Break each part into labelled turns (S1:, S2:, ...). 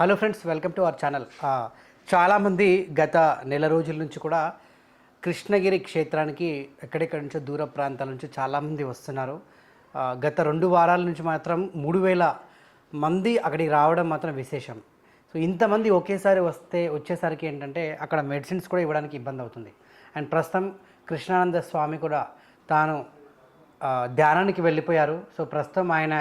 S1: Hello friends welcome to our channel. చాలామంది గత నెల రోజుల నుంచి కూడా కృష్ణగిరి క్షేత్రానికి ఎక్కడెక్కడి నుంచో దూర ప్రాంతాల నుంచి చాలామంది వస్తున్నారు. గత రెండు వారాల నుంచి మాత్రం మూడు వేల మంది అక్కడికి రావడం మాత్రం విశేషం. సో ఇంతమంది ఒకేసారి వస్తే వచ్చేసరికి ఏంటంటే అక్కడ మెడిసిన్స్ కూడా ఇవ్వడానికి ఇబ్బంది అవుతుంది. అండ్ ప్రస్తుతం కృష్ణానంద స్వామి కూడా తాను ధ్యానానికి వెళ్ళిపోయారు. సో ప్రస్తుతం ఆయన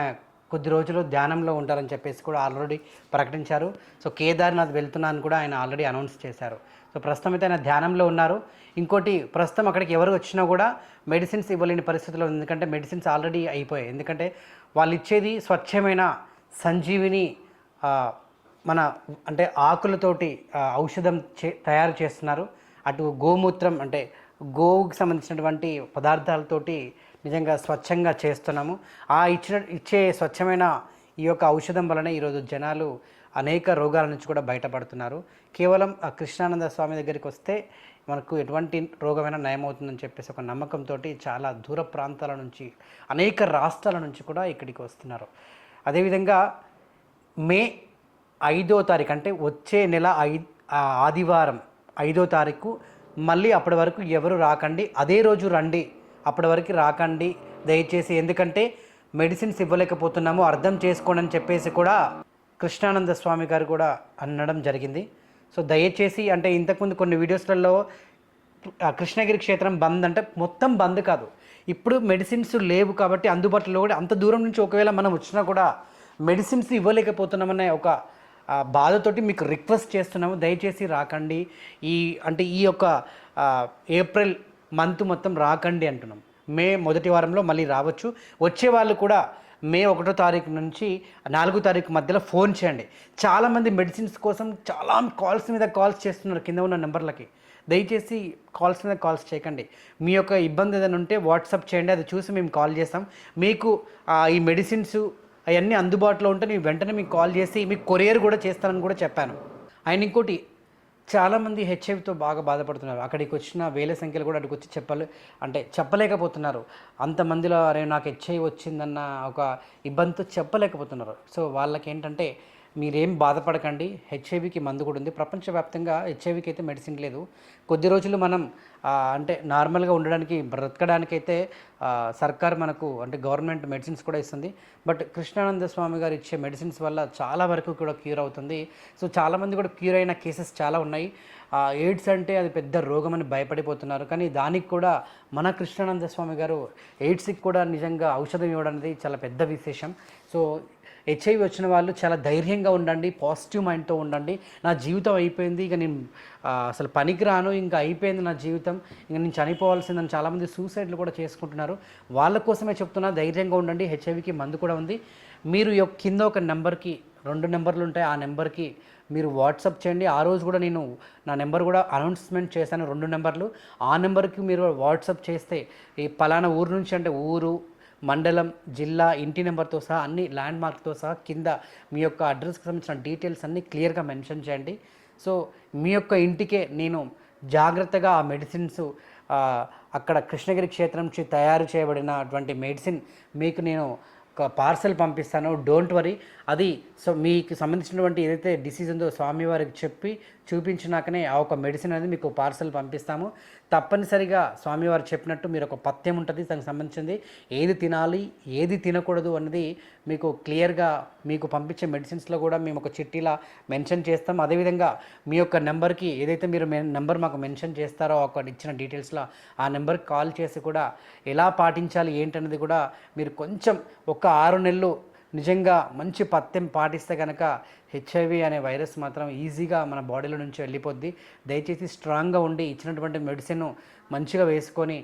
S1: కొద్ది రోజులు ధ్యానంలో ఉంటారని చెప్పేసి కూడా ఆల్రెడీ ప్రకటించారు. సో కేదార్నాథ్ వెళ్తున్నాను కూడా ఆయన ఆల్రెడీ అనౌన్స్ చేశారు. సో ప్రస్తుతం అయితే ఆయన ధ్యానంలో ఉన్నారు. ఇంకోటి ప్రస్తుతం అక్కడికి ఎవరు వచ్చినా కూడా మెడిసిన్స్ ఇవ్వలేని పరిస్థితిలో ఉంది. ఎందుకంటే మెడిసిన్స్ ఆల్రెడీ అయిపోయాయి. ఎందుకంటే వాళ్ళు ఇచ్చేది స్వచ్ఛమైన సంజీవిని మన అంటే ఆకులతోటి ఔషధం చే తయారు చేస్తున్నారు. అటు గోమూత్రం అంటే గోవుకి సంబంధించినటువంటి పదార్థాలతోటి నిజంగా స్వచ్ఛంగా చేస్తున్నాము. ఆ ఇచ్చిన ఇచ్చే స్వచ్ఛమైన ఈ యొక్క ఔషధం వలన ఈరోజు జనాలు అనేక రోగాల నుంచి కూడా బయటపడుతున్నారు. కేవలం ఆ కృష్ణానంద స్వామి దగ్గరికి వస్తే మనకు ఎటువంటి రోగమైనా నయమవుతుందని చెప్పేసి ఒక నమ్మకంతో చాలా దూర ప్రాంతాల నుంచి అనేక రాష్ట్రాల నుంచి కూడా ఇక్కడికి వస్తున్నారు. అదేవిధంగా మే ఐదో తారీఖు అంటే వచ్చే నెల ఐ ఆదివారం ఐదో తారీఖు మళ్ళీ అప్పటి వరకు ఎవరు రాకండి అదే రోజు రండి అప్పటి వరకు రాకండి దయచేసి. ఎందుకంటే మెడిసిన్స్ ఇవ్వలేకపోతున్నాము అర్థం చేసుకోండి అని చెప్పేసి కూడా కృష్ణానంద స్వామి గారు కూడా అనడం జరిగింది. సో దయచేసి అంటే ఇంతకుముందు కొన్ని వీడియోస్లలో కృష్ణగిరి క్షేత్రం బంద్ అంటే మొత్తం బంద్ కాదు. ఇప్పుడు మెడిసిన్స్ లేవు కాబట్టి అందుబాటులో కూడా అంత దూరం నుంచి ఒకవేళ మనం వచ్చినా కూడా మెడిసిన్స్ ఇవ్వలేకపోతున్నామనే ఒక బాధతోటి మీకు రిక్వెస్ట్ చేస్తున్నాము. దయచేసి రాకండి. ఈ అంటే ఈ యొక్క ఏప్రిల్ మంత్ మొత్తం రాకండి అంటున్నాం. మే మొదటి వారంలో మళ్ళీ రావచ్చు. వచ్చే వాళ్ళు కూడా మే ఒకటో తారీఖు నుంచి నాలుగో తారీఖు మధ్యలో ఫోన్ చేయండి. చాలామంది మెడిసిన్స్ కోసం చాలా కాల్స్ మీద కాల్స్ చేస్తున్నారు కింద ఉన్న నెంబర్లకి. దయచేసి కాల్స్ మీద కాల్స్ చేయకండి. మీ యొక్క ఇబ్బంది ఏదైనా ఉంటే వాట్సాప్ చేయండి అది చూసి మేము కాల్ చేస్తాం. మీకు ఈ మెడిసిన్స్ అవన్నీ అందుబాటులో ఉంటే నేను వెంటనే మీకు కాల్ చేసి మీకు కొరియర్ కూడా చేస్తానని కూడా చెప్పాను. ఆయన ఇంకోటి చాలామంది హెచ్ఐవితో బాగా బాధపడుతున్నారు. అక్కడికి వచ్చిన వేల సంఖ్యలో కూడా అక్కడికి వచ్చి చెప్పలే అంటే చెప్పలేకపోతున్నారు. అంతమందిలో అరే నాకు హెచ్ఐవి వచ్చిందన్న ఒక ఇబ్బందితో చెప్పలేకపోతున్నారు. సో వాళ్ళకి ఏంటంటే మీరేం బాధపడకండి. హెచ్ఐవికి మందు కూడా ఉంది. ప్రపంచవ్యాప్తంగా హెచ్ఐవికి అయితే మెడిసిన్ లేదు. కొద్ది రోజులు మనం అంటే నార్మల్గా ఉండడానికి బ్రతకడానికైతే సర్కార్ మనకు అంటే గవర్నమెంట్ మెడిసిన్స్ కూడా ఇస్తుంది. బట్ కృష్ణానంద స్వామి గారు ఇచ్చే మెడిసిన్స్ వల్ల చాలా వరకు కూడా క్యూర్ అవుతుంది. సో చాలామంది కూడా క్యూర్ అయిన కేసెస్ చాలా ఉన్నాయి. ఆ, ఎయిడ్స్ అంటే అది పెద్ద రోగం అని భయపడిపోతున్నారు. కానీ దానికి కూడా మన కృష్ణానంద స్వామి గారు ఎయిడ్స్కి కూడా నిజంగా ఔషధం ఇవ్వడం అనేది చాలా పెద్ద విశేషం. సో హెచ్ఐవి వచ్చిన వాళ్ళు చాలా ధైర్యంగా ఉండండి పాజిటివ్ మైండ్తో ఉండండి. నా జీవితం అయిపోయింది ఇక నేను అసలు పనికిరాను ఇంకా అయిపోయింది నా జీవితం. ఇంకా నేను చనిపోవాల్సిందని చాలామంది సూసైడ్లు కూడా చేసుకుంటున్నారు. వాళ్ళ కోసమే చెప్తున్నా ధైర్యంగా ఉండండి. హెచ్ఐవికి మందు కూడా ఉంది. మీరు యొక్క కింద ఒక నెంబర్కి రెండు నెంబర్లు ఉంటాయి ఆ నెంబర్కి మీరు వాట్సాప్ చేయండి. ఆ రోజు కూడా నేను నా నెంబర్ కూడా అనౌన్స్మెంట్ చేశాను రెండు నెంబర్లు. ఆ నెంబర్కి మీరు వాట్సాప్ చేస్తే ఈ పలానా ఊరు నుంచి అంటే ఊరు మండలం జిల్లా ఇంటి నెంబర్తో సహా అన్ని ల్యాండ్ మార్క్తో సహా కింద మీ యొక్క అడ్రస్కి సంబంధించిన డీటెయిల్స్ అన్నీ క్లియర్గా మెన్షన్ చేయండి. సో మీ యొక్క ఇంటికే నేను జాగ్రత్తగా ఆ మెడిసిన్స్ అక్కడ కృష్ణగిరి క్షేత్రం నుంచి తయారు చేయబడినటువంటి మెడిసిన్ మీకు నేను పార్సల్ పంపిస్తాను డోంట్ వరీ. అది సో మీకు సంబంధించినటువంటి ఏదైతే డిసీజ్ ఉందో స్వామివారికి చెప్పి చూపించినాకనే ఆ ఒక మెడిసిన్ అనేది మీకు పార్సల్ పంపిస్తాము. తప్పనిసరిగా స్వామివారు చెప్పినట్టు మీరు ఒక పథ్యం ఉంటుంది దానికి సంబంధించింది. ఏది తినాలి ఏది తినకూడదు అన్నది మీకు క్లియర్గా మీకు పంపించే మెడిసిన్స్లో కూడా మేము ఒక చిట్టీలా మెన్షన్ చేస్తాం. అదేవిధంగా మీ యొక్క నెంబర్కి ఏదైతే మీరు నెంబర్ మాకు మెన్షన్ చేస్తారో ఒక ఇచ్చిన డీటెయిల్స్లో ఆ నెంబర్కి కాల్ చేసి కూడా ఎలా పాటించాలి ఏంటన్నది కూడా మీరు కొంచెం ఒక ఆరు నెలలు నిజంగా మంచి పత్యం పాటిస్తే కనుక హెచ్ఐవి అనే వైరస్ మాత్రం ఈజీగా మన బాడీలో నుంచి వెళ్ళిపోద్ది. దయచేసి స్ట్రాంగ్గా ఉండి ఇచ్చినటువంటి మెడిసిన్ మంచిగా వేసుకొని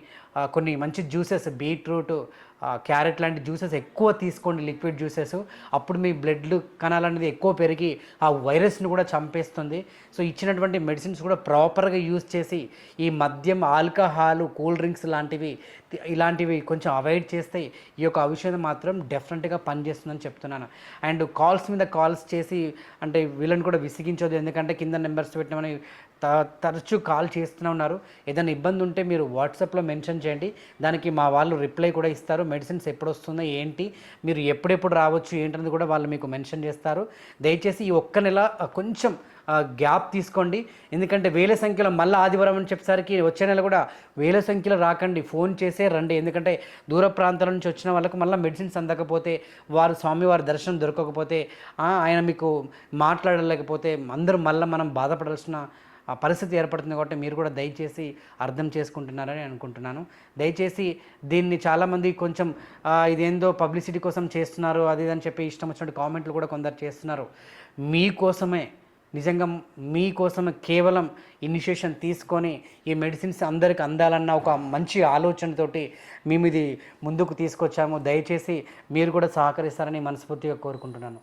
S1: కొన్ని మంచి జ్యూసెస్ బీట్రూట్ క్యారెట్ లాంటి జ్యూసెస్ ఎక్కువ తీసుకోండి లిక్విడ్ జ్యూసెస్. అప్పుడు మీ బ్లడ్లు కణాలు అనేది ఎక్కువ పెరిగి ఆ వైరస్ని కూడా చంపేస్తుంది. సో ఇచ్చినటువంటి మెడిసిన్స్ కూడా ప్రాపర్గా యూజ్ చేసి ఈ మద్యం ఆల్కహాల్ కూల్ డ్రింక్స్ లాంటివి ఇలాంటివి కొంచెం అవాయిడ్ చేస్తే ఈ యొక్క ఔషధం మాత్రం డెఫినెట్గా పనిచేస్తుందని చెప్తున్నాను. అండ్ కాల్స్ మీద కాల్స్ చేసి అంటే వీళ్ళని కూడా విసిగించదు. ఎందుకంటే కింద నెంబర్స్ పెట్టినామని త- తరచూ కాల్ చేస్తూనే ఉన్నారు. ఏదైనా ఇబ్బంది ఉంటే మీరు వాట్సాప్లో మెన్షన్ చేయండి. దానికి మా వాళ్ళు రిప్లై కూడా ఇస్తారు. మెడిసిన్స్ ఎప్పుడు వస్తుందో ఏంటి మీరు ఎప్పుడెప్పుడు రావచ్చు ఏంటనేది కూడా వాళ్ళు మీకు మెన్షన్ చేస్తారు. దయచేసి ఈ ఒక్క నెల కొంచెం గ్యాప్ తీసుకోండి. ఎందుకంటే వేల సంఖ్యలో మళ్ళీ ఆదివారం అని చెప్పేసరికి వచ్చే నెల కూడా వేల సంఖ్యలో రాకండి. ఫోన్ చేసే రండి. ఎందుకంటే దూర ప్రాంతాల నుంచి వచ్చిన వాళ్ళకు మళ్ళీ మెడిసిన్స్ అందకపోతే వారు స్వామివారి దర్శనం దొరకకపోతే ఆయన మీకు మాట్లాడలేకపోతే అందరూ మళ్ళీ మనం బాధపడాల్సిన ఆ పరిస్థితి ఏర్పడుతుంది కాబట్టి మీరు కూడా దయచేసి అర్థం చేసుకుంటున్నారని అనుకుంటున్నాను. దయచేసి దీన్ని చాలామంది కొంచెం ఇదేందో పబ్లిసిటీ కోసం చేస్తున్నారు అది ఇది అని చెప్పి ఇష్టం వచ్చినట్టు కామెంట్లు కూడా కొందరు చేస్తున్నారు. మీకోసమే నిజంగా మీకోసమే కేవలం ఇనిషియేషన్ తీసుకొని ఈ మెడిసిన్స్ అందరికి అందాలన్న ఒక మంచి ఆలోచనతోటి మేము ఇది ముందుకు తీసుకొచ్చాము. దయచేసి మీరు కూడా సహకరిస్తారని మనస్ఫూర్తిగా కోరుకుంటున్నాను.